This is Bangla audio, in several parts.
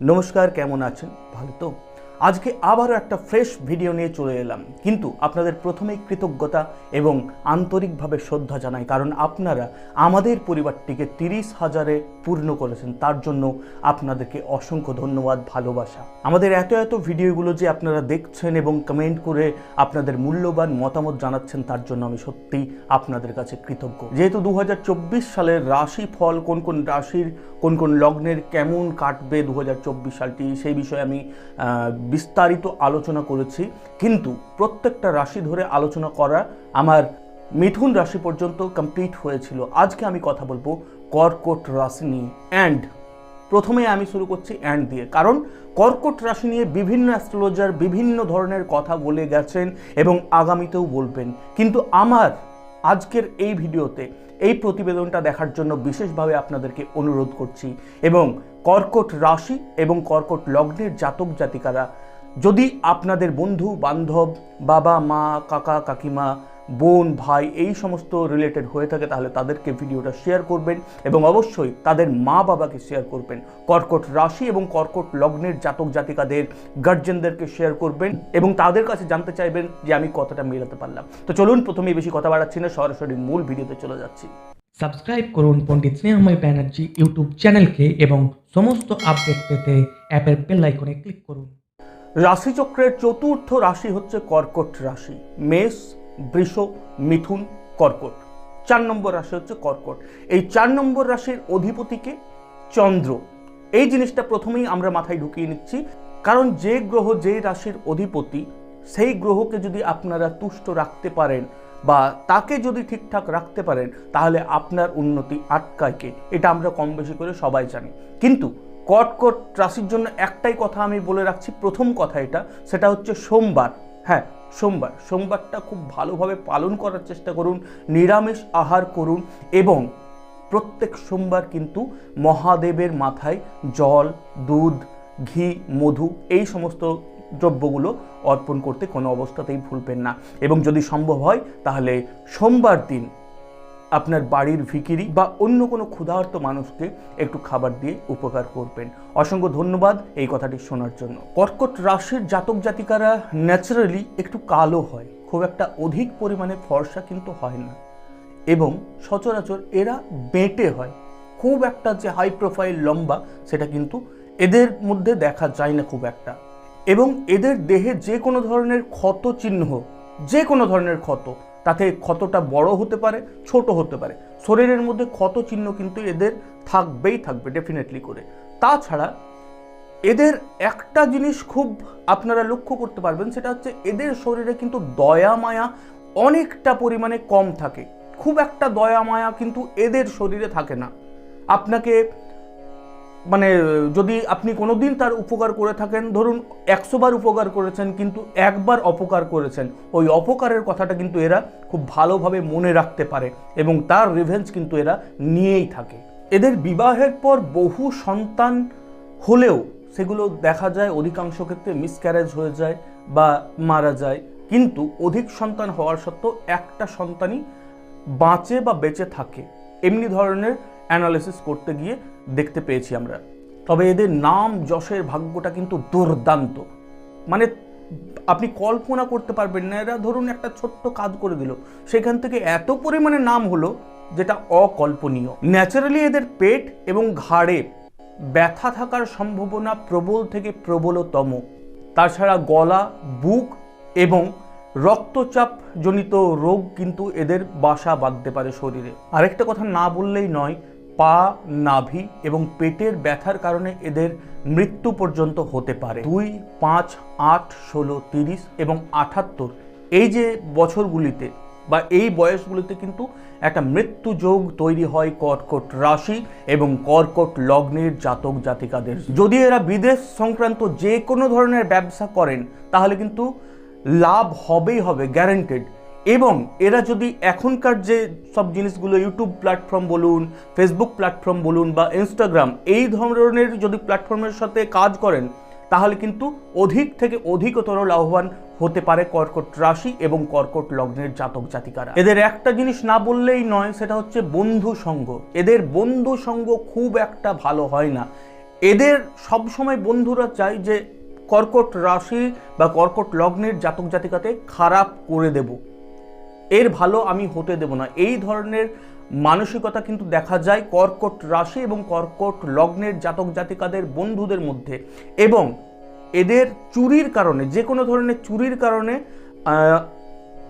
নমস্কার কেমন আছেন? ভালো তো? আজকে আবারও একটা ফ্রেশ ভিডিও নিয়ে চলে এলাম। কিন্তু আপনাদের প্রথমেই কৃতজ্ঞতা এবং আন্তরিকভাবে শ্রদ্ধা জানাই, কারণ আপনারা আমাদের পরিবারটিকে তিরিশ হাজারে পূর্ণ করেছেন, তার জন্য আপনাদেরকে অসংখ্য ধন্যবাদ, ভালোবাসা। আমাদের এত এত ভিডিওগুলো যে আপনারা দেখছেন এবং কমেন্ট করে আপনাদের মূল্যবান মতামত জানাচ্ছেন, তার জন্য আমি সত্যিই আপনাদের কাছে কৃতজ্ঞ। যেহেতু দু হাজার চব্বিশ সালের রাশি ফল কোন কোন রাশির, কোন কোন লগ্নের কেমন কাটবে দু হাজার চব্বিশ সালটি, সেই বিষয়ে আমি বিস্তারিত আলোচনা করেছি, কিন্তু প্রত্যেকটা রাশি ধরে আলোচনা করা আমার মিথুন রাশি পর্যন্ত কমপ্লিট হয়েছিল। আজকে আমি কথা বলব কর্কট রাশি নিয়ে। অ্যান্ড প্রথমে আমি শুরু করছি অ্যান্ড দিয়ে। কারণ কর্কট রাশি নিয়ে বিভিন্ন অ্যাস্ট্রোলজার বিভিন্ন ধরনের কথা বলে গেছেন এবং আগামীতেও বলবেন। কিন্তু আমার আজকের এই ভিডিওতে এই প্রতিবেদনটা দেখার জন্য বিশেষভাবে আপনাদেরকে অনুরোধ করছি এবং কর্কট রাশি এবং কর্কট লগ্নের জাতক জাতিকারা, যদি আপনাদের বন্ধু বান্ধব বাবা মা কাকা, কাকিমা বোন ভাই এই সমস্ত রিলেটেড হয়ে থাকে তাহলে তাদেরকে ভিডিওটা শেয়ার করবেন এবং অবশ্যই তাদের মা বাবাকে শেয়ার করবেন। কর্কট রাশি এবং কর্কট লগ্নের জাতক জাতিকাদের গার্জেনদেরকে শেয়ার করবেন এবং তাদের কাছে জানতে চাইবেন যে আমি কতটা মেলাতে পারলাম। তো চলুন প্রথমেই বেশি কথা বাড়াচ্ছি না সরাসরি মূল ভিডিওতে চলে যাচ্ছি। সাবস্ক্রাইব করুন পণ্ডিত স্নেহময় ব্যানার্জি ইউটিউব চ্যানেলকে এবং সমস্ত আপডেট পেতে অ্যাপের বেল আইকনে ক্লিক করুন। রাশিচক্রের চতুর্থ রাশি হচ্ছে কর্কট রাশি মেষ বৃষ মিথুন কর্কট। চার নম্বর রাশি হচ্ছে কর্কট। এই চার নম্বর রাশির অধিপতিকে চন্দ্র। এই জিনিসটা প্রথমেই আমরা মাথায় ঢুকিয়ে নিচ্ছি, কারণ যে গ্রহ যে রাশির অধিপতি, সেই গ্রহকে যদি আপনারা তুষ্ট রাখতে পারেন বা তাকে যদি ঠিকঠাক রাখতে পারেন, তাহলে আপনার উন্নতি আটকায় কে? এটা আমরা কম বেশি করে সবাই জানি। কিন্তু কটকট রাশির জন্য একটাই কথা আমি বলে রাখছি, প্রথম কথা এটা, সেটা হচ্ছে সোমবার। হ্যাঁ সোমবার, সোমবারটা খুব ভালোভাবে পালন করার চেষ্টা করুন, নিরামিষ আহার করুন এবং প্রত্যেক সোমবার কিন্তু মহাদেবের মাথায় জল, দুধ, ঘি, মধু এই সমস্ত দ্রব্যগুলো অর্পণ করতে কোনো অবস্থাতেই ভুলবেন না। এবং যদি সম্ভব হয়, তাহলে সোমবার দিন আপনার বাড়ির ভিকিরি বা অন্য কোনো ক্ষুধার্ত মানুষকে একটু খাবার দিয়ে উপকার করবেন। অসংখ্য ধন্যবাদ এই কথাটি শোনার জন্য। কর্কট রাশির জাতক জাতিকারা ন্যাচারালি একটু কালো হয়। খুব একটা অধিক পরিমাণে ফর্সা কিন্তু হয় না। এবং সচরাচর এরা বেঁটে হয়। খুব একটা যে হাই প্রোফাইল লম্বা সেটা কিন্তু এদের মধ্যে দেখা যায় না খুব একটা। এবং এদের দেহে যে কোনো ধরনের ক্ষত চিহ্ন যে কোনো ধরনের ক্ষত তাতে ক্ষতটা বড় হতে পারে, ছোট হতে পারে। শরীরের মধ্যে ক্ষত চিহ্ন কিন্তু এদের থাকবেই থাকবে ডেফিনেটলি করে। তাছাড়া এদের একটা জিনিস খুব আপনারা লক্ষ্য করতে পারবেন, সেটা হচ্ছে এদের শরীরে কিন্তু দয়া, মায়া অনেকটা পরিমাণে কম থাকে। খুব একটা দয়া, মায়া কিন্তু এদের শরীরে থাকে না। আপনাকে মানে যদি আপনি কোনোদিন তার উপকার করে থাকেন, ধরুন একশো বার উপকার করেছেন, কিন্তু একবার অপকার করেছেন, ওই অপকারের কথাটা কিন্তু এরা খুব ভালোভাবে মনে রাখতে পারে এবং তার রিভেঞ্জ কিন্তু এরা নিয়েই থাকে। এদের বিবাহের পর বহু সন্তান হলেও সেগুলো দেখা যায়, অধিকাংশ ক্ষেত্রে মিসক্যারেজ হয়ে যায় বা মারা যায়, কিন্তু অধিক সন্তান হওয়ার সত্ত্বেও একটা সন্তানই বাঁচে বা বেঁচে থাকে। এমনি ধরনের অ্যানালিসিস করতে গিয়ে দেখতে পেয়েছি আমরা। তবে এদের নাম, যশের ভাগ্যটা কিন্তু দুর্দান্ত। মানে আপনি কল্পনা করতে পারবেন না, এরা ধরুন একটা ছোট্ট কাজ করে দিল। সেখান থেকে এত পরিমাণে নাম হলো যেটা অকল্পনীয়। ন্যাচারালি এদের পেট এবং ঘাড়ে ব্যথা থাকার সম্ভাবনা প্রবল থেকে প্রবলতম। তাছাড়া গলা, বুক এবং রক্তচাপ জনিত রোগ কিন্তু এদের বাসা বাঁধতে পারে শরীরে। আরেকটা কথা না বললেই নয় পা, নাভি এবং পেটের ব্যথার কারণে এদের মৃত্যু পর্যন্ত হতে পারে। দুই, পাঁচ, আট, ষোলো, তিরিশ এবং আঠাত্তর এই যে বছরগুলিতে বা এই বয়সগুলিতে কিন্তু একটা মৃত্যু যোগ তৈরি হয় কর্কট রাশি এবং কর্কট লগ্নের জাতক জাতিকাদের। যদি এরা বিদেশ সংক্রান্ত যে কোনো ধরনের ব্যবসা করেন, তাহলে কিন্তু লাভ হবেই হবে গ্যারেন্টেড এবং এরা যদি এখনকার যে সব জিনিসগুলো ইউটিউব প্ল্যাটফর্ম বলুন ফেসবুক প্ল্যাটফর্ম বলুন বা ইনস্টাগ্রাম এই ধরনের যদি প্ল্যাটফর্মের সাথে কাজ করেন, তাহলে কিন্তু অধিক থেকে অধিকতর লাভবান হতে পারে কর্কট রাশি এবং কর্কট লগ্নের জাতক জাতিকারা। এদের একটা জিনিস না বললেই নয়, সেটা হচ্ছে বন্ধু সঙ্গ। এদের বন্ধু সঙ্গ খুব একটা ভালো হয় না। এদের সবসময় বন্ধুরা চায় যে কর্কট রাশি বা কর্কট লগ্নের জাতক জাতিকাতে খারাপ করে দেব। এর ভালো আমি হতে দেব না। এই ধরনের মানসিকতা কিন্তু দেখা যায় কর্কট রাশি এবং কর্কট লগ্নের জাতক জাতিকাদের বন্ধুদের মধ্যে। এবং এদের চুরির কারণে, যে কোনো ধরনের চুরির কারণে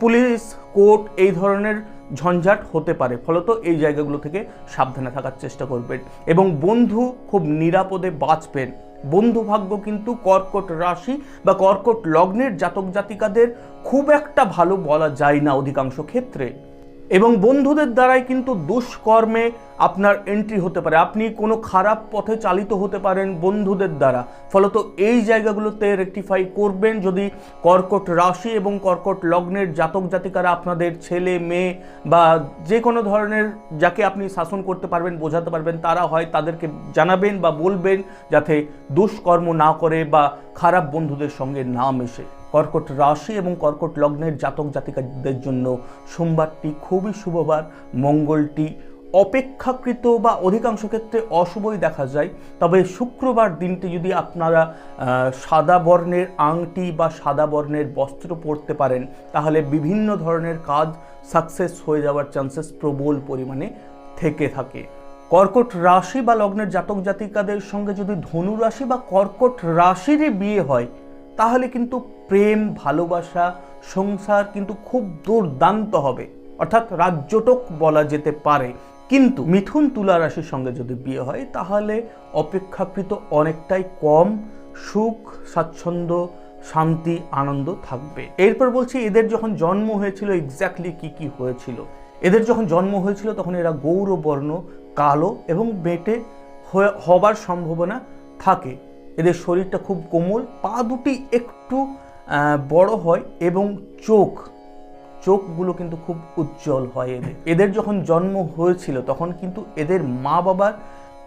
পুলিশ, কোর্ট এই ধরনের ঝঞ্ঝাট হতে পারে। ফলত এই জায়গাগুলো থেকে সাবধানে থাকার চেষ্টা করবেন এবং বন্ধু খুব নিরাপদে বাঁচবেন। বন্ধু ভাগ্য কিন্তু কর্কট রাশি বা কর্কট লগ্নের জাতক জাতিকাদের খুব একটা ভালো বলা যায় না অধিকাংশ ক্ষেত্রে। এবং বন্ধুদের দ্বারাই কিন্তু দুষ্কর্মে আপনার এন্ট্রি হতে পারে। আপনি কোনো খারাপ পথে চালিত হতে পারেন বন্ধুদের দ্বারা। ফলত এই জায়গাগুলোতে রেকটিফাই করবেন যদি কর্কট রাশি এবং কর্কট লগ্নের জাতক জাতিকারা আপনাদের ছেলে, মেয়ে বা যে কোনো ধরনের যাকে আপনি শাসন করতে পারবেন, বোঝাতে পারবেন, তারা হয় তাদেরকে জানাবেন বা বলবেন যাতে দুষ্কর্ম না করে বা খারাপ বন্ধুদের সঙ্গে না মেশে। কর্কট রাশি এবং কর্কট লগ্নের জাতক জাতিকাদের জন্য সোমবারটি খুবই শুভবার। মঙ্গলটি অপেক্ষাকৃত বা অধিকাংশ ক্ষেত্রে অশুভই দেখা যায়। তবে শুক্রবার দিনটি যদি আপনারা সাদা বর্ণের আংটি বা সাদা বর্ণের বস্ত্র পরতে পারেন, তাহলে বিভিন্ন ধরনের কাজ সাকসেস হয়ে যাওয়ার চান্সেস প্রবল পরিমাণে থেকে থাকে। কর্কট রাশি বা লগ্নের জাতক জাতিকাদের সঙ্গে যদি ধনু রাশি বা কর্কট রাশিরই বিয়ে হয় তাহলে কিন্তু প্রেম, ভালোবাসা, সংসার কিন্তু খুব দুর্দান্ত হবে। অর্থাৎ রাজ্যটক বলা যেতে পারে। কিন্তু মিথুন তুলা রাশির সঙ্গে যদি বিয়ে হয়, তাহলে অপেক্ষাকৃত অনেকটাই কম সুখ, স্বাচ্ছন্দ্য, শান্তি, আনন্দ থাকবে। এরপর বলছি, এদের যখন জন্ম হয়েছিল এক্স্যাক্টলি কি কি হয়েছিল? এদের যখন জন্ম হয়েছিল, তখন এরা গৌরবর্ণ, কালো এবং বেটে হবার সম্ভাবনা থাকে। এদের শরীরটা খুব কোমল, পা দুটি একটু বড় হয় এবং চোখ, চোখগুলো কিন্তু খুব উজ্জ্বল হয় এদের। এদের যখন জন্ম হয়েছিল তখন কিন্তু এদের মা বাবার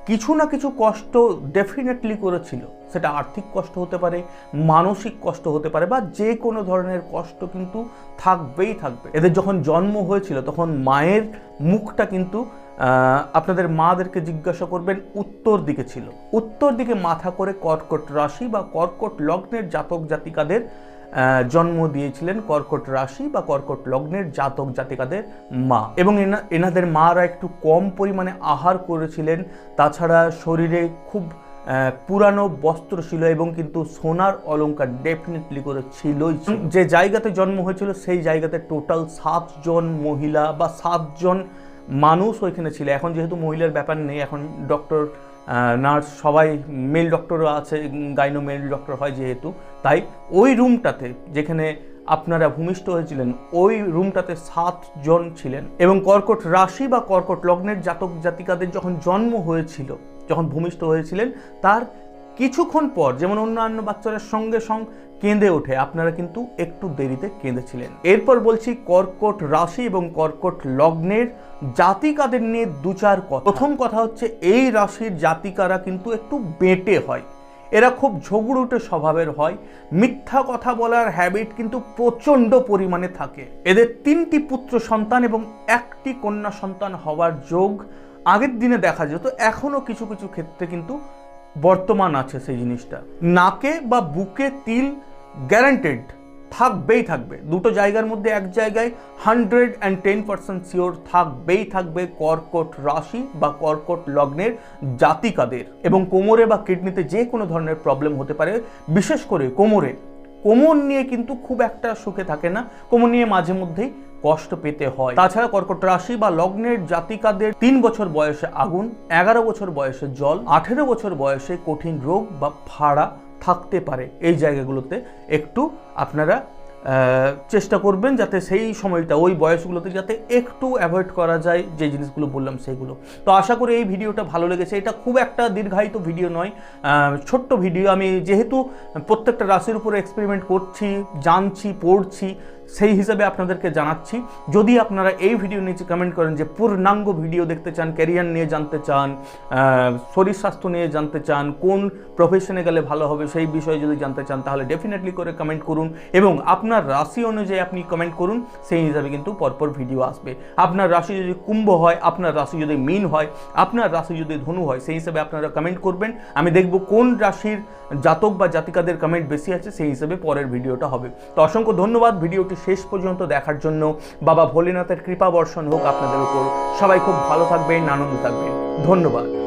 কিছু না কিছু কষ্ট ডেফিনেটলি করেছিল। সেটা আর্থিক কষ্ট হতে পারে, মানসিক কষ্ট হতে পারে বা যে কোনো ধরনের কষ্ট কিন্তু থাকবেই থাকবে। এদের যখন জন্ম হয়েছিল তখন মায়ের মুখটা কিন্তু আপনাদের মাদেরকে জিজ্ঞাসা করবেন, উত্তর দিকে ছিল। উত্তর দিকে মাথা করে কর্কট রাশি বা কর্কট লগ্নের জাতক জাতিকাদের জন্ম দিয়েছিলেন কর্কট রাশি বা কর্কট লগ্নের জাতক জাতিকাদের মা। এবং এনা এনাদের মারা একটু কম পরিমাণে আহার করেছিলেন। তাছাড়া শরীরে খুব পুরানো বস্ত্র ছিল এবং কিন্তু সোনার অলঙ্কার ডেফিনেটলি করে ছিলই। ছিল। যে জায়গাতে জন্ম হয়েছিল, সেই জায়গাতে টোটাল সাতজন মহিলা বা সাতজন মানুষ ওইখানে ছিল। এখন যেহেতু মহিলার ব্যাপার নেই, এখন ডক্টর নার্স সবাই মেল ডক্টরও আছে গাইনো মেল ডক্টর হয় যেহেতু। তাই ওই রুমটাতে যেখানে আপনারা ভূমিষ্ঠ হয়েছিলেন, ওই রুমটাতে সাতজন ছিলেন এবং কর্কট রাশি বা কর্কট লগ্নের জাতক জাতিকাদের যখন জন্ম হয়েছিল, যখন ভূমিষ্ঠ হয়েছিলেন, তার কিছুক্ষণ পর, যেমন অন্যান্য বাচ্চাদের সঙ্গে সঙ্গ কেঁদে ওঠে। আপনারা কিন্তু একটু দেরিতে কেঁদেছিলেন। এরপর বলছি কর্কট রাশি এবং কর্কট লগ্নের জাতিকাদের নিয়ে দু চার কথা। প্রথম কথা হচ্ছে, এই রাশির জাতিকারা কিন্তু একটু বেঁটে হয়। এরা খুব ঝগড়ুটে স্বভাবের হয়। মিথ্যা কথা বলার হ্যাবিট কিন্তু প্রচণ্ড পরিমাণে থাকে। এদের তিনটি পুত্র সন্তান এবং একটি কন্যা সন্তান হওয়ার যোগ আগের দিনে দেখা যেত। এখনও কিছু কিছু ক্ষেত্রে কিন্তু বর্তমান আছে সেই জিনিসটা। নাকে বা বুকে তিল গ্যারান্টেড থাকবেই থাকবে। দুটো জায়গার মধ্যে এক জায়গায় hundred and ten percent sure থাকবেই থাকবে কর্কট রাশি বা কর্কট লগ্নের জাতিকাদের। এবং কোমরে বা কিডনিতে যে কোনো ধরনের প্রবলেম হতে পারে। বিশেষ করে কোমরে। কোমর নিয়ে কিন্তু খুব একটা সুখে থাকে না। কোমর নিয়ে মাঝে মধ্যেই কষ্ট পেতে হয়। তাছাড়া কর্কট রাশি বা লগ্নের জাতিকাদের তিন বছর বয়সে আগুন, এগারো বছর বয়সে জল, আঠেরো বছর বয়সে কঠিন রোগ বা ফাড়া থাকতে পারে। এই জায়গাগুলোতে একটু আপনারা চেষ্টা করবেন যাতে সেই সময়টা, ওই বয়সগুলোতে যাতে একটু অ্যাভয়েড করা যায় যে জিনিসগুলো বললাম সেগুলো। তো আশা করি এই ভিডিওটা ভালো লেগেছে। এটা খুব একটা দীর্ঘায়িত ভিডিও নয় ছোট্ট ভিডিও। আমি যেহেতু প্রত্যেকটা রাশির উপরে এক্সপেরিমেন্ট করছি, জানছি, পড়ছি সেই হিসাবে আপনাদেরকে জানাচ্ছি। যদি আপনারা এই ভিডিও নিচে কমেন্ট করেন যে পূর্ণাঙ্গ ভিডিও দেখতে চান ক্যারিয়ার নিয়ে জানতে চান শরীর স্বাস্থ্য নিয়ে জানতে চান, কোন প্রফেশনে গেলে ভালো হবে সেই বিষয়ে যদি জানতে চান, তাহলে ডেফিনেটলি করে কমেন্ট করুন এবং আপনার রাশি অনুযায়ী আপনি কমেন্ট করুন, সেই হিসাবে কিন্তু পরপর ভিডিও আসবে। আপনার রাশি যদি কুম্ভ হয়, আপনার রাশি যদি মিন হয়, আপনার রাশি যদি ধনু হয়, সেই হিসাবে আপনারা কমেন্ট করবেন। আমি দেখব কোন রাশির জাতক বা জাতিকাদের কমেন্ট বেশি আছে, সেই হিসাবে পরের ভিডিওটা হবে। তো অসংখ্য ধন্যবাদ ভিডিওটি শেষ পর্যন্ত দেখার জন্য বাবা ভোলেনাথের কৃপা বর্ষণ হোক আপনাদের উপর। সবাই খুব ভালো থাকবেন, আনন্দ থাকবেন। ধন্যবাদ।